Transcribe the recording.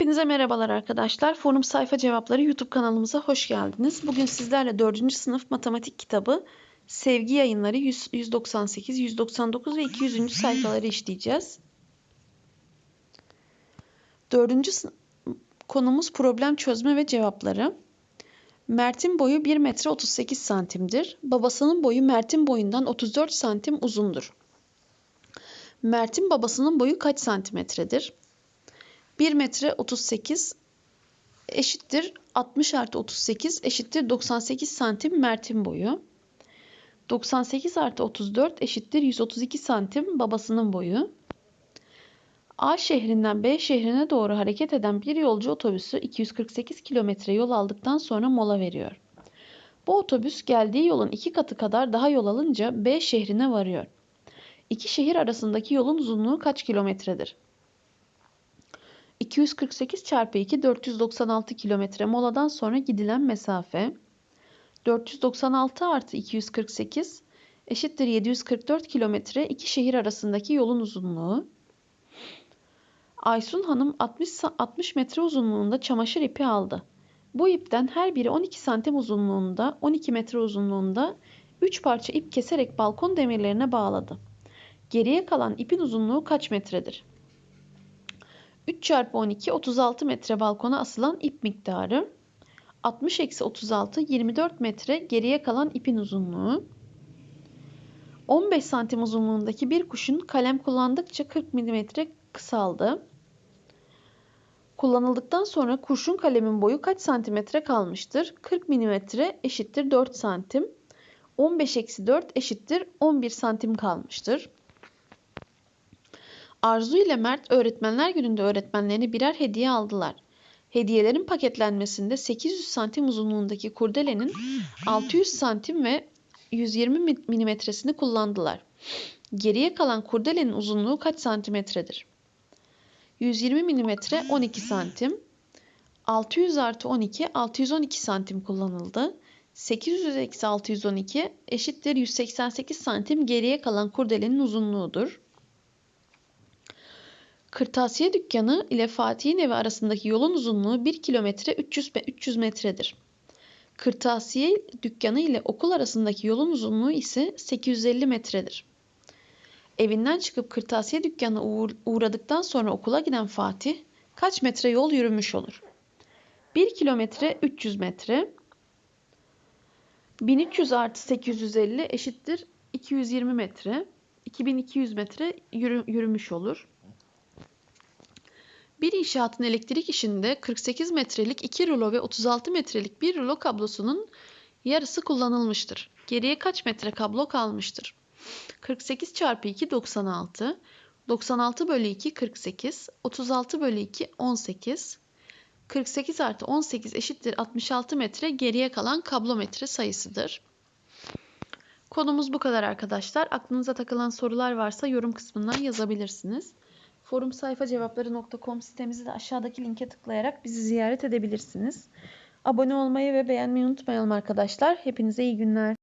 Hepinize merhabalar arkadaşlar. Forum Sayfa Cevapları YouTube kanalımıza hoş geldiniz. Bugün sizlerle 4. sınıf matematik kitabı Sevgi Yayınları 100 198, 199 ve 200. sayfaları işleyeceğiz. 4. konumuz problem çözme ve cevapları. Mert'in boyu 1 metre 38 santimdir. Babasının boyu Mert'in boyundan 34 santim uzundur. Mert'in babasının boyu kaç santimetredir? 1 metre 38 eşittir 60 artı 38 eşittir 98 santim Mert'in boyu. 98 artı 34 eşittir 132 santim babasının boyu. A şehrinden B şehrine doğru hareket eden bir yolcu otobüsü 248 kilometre yol aldıktan sonra mola veriyor. Bu otobüs geldiği yolun iki katı kadar daha yol alınca B şehrine varıyor. İki şehir arasındaki yolun uzunluğu kaç kilometredir? 248 çarpı 2 496 kilometre moladan sonra gidilen mesafe. 496 artı 248 eşittir 744 kilometre iki şehir arasındaki yolun uzunluğu. Aysun Hanım 60, 60 metre uzunluğunda çamaşır ipi aldı. Bu ipten her biri 12 santim uzunluğunda, 12 metre uzunluğunda 3 parça ip keserek balkon demirlerine bağladı. Geriye kalan ipin uzunluğu kaç metredir? 3 çarpı 12 36 metre balkona asılan ip miktarı. 60 eksi 36 24 metre geriye kalan ipin uzunluğu. 15 santim uzunluğundaki bir kuşun kalem kullandıkça 40 milimetre kısaldı. Kullanıldıktan sonra kurşun kalemin boyu kaç santimetre kalmıştır? 40 milimetre eşittir 4 santim. 15 eksi 4 eşittir 11 santim kalmıştır. Arzu ile Mert öğretmenler gününde öğretmenlerine birer hediye aldılar. Hediyelerin paketlenmesinde 800 santim uzunluğundaki kurdelenin 600 santim ve 120 milimetresini kullandılar. Geriye kalan kurdelenin uzunluğu kaç santimetredir? 120 milimetre 12 santim. 600 artı 12 612 santim kullanıldı. 800 eksi 612 eşittir 188 santim geriye kalan kurdelenin uzunluğudur. Kırtasiye dükkanı ile Fatih'in evi arasındaki yolun uzunluğu 1 kilometre 300, 300 metredir. Kırtasiye dükkanı ile okul arasındaki yolun uzunluğu ise 850 metredir. Evinden çıkıp kırtasiye dükkanına uğradıktan sonra okula giden Fatih kaç metre yol yürümüş olur? 1 kilometre 300 metre. 1300 artı 850 eşittir 220 metre. 2200 metre yürü, yürümüş olur. Bir inşaatın elektrik işinde 48 metrelik 2 rulo ve 36 metrelik bir rulo kablosunun yarısı kullanılmıştır. Geriye kaç metre kablo kalmıştır? 48 çarpı 2 96. 96 bölü 2 48. 36 bölü 2 18. 48 artı 18 eşittir 66 metre geriye kalan kablo metre sayısıdır. Konumuz bu kadar arkadaşlar. Aklınıza takılan sorular varsa yorum kısmından yazabilirsiniz. Forum sayfa cevapları.com sitemizi de aşağıdaki linke tıklayarak bizi ziyaret edebilirsiniz. Abone olmayı ve beğenmeyi unutmayalım arkadaşlar. Hepinize iyi günler.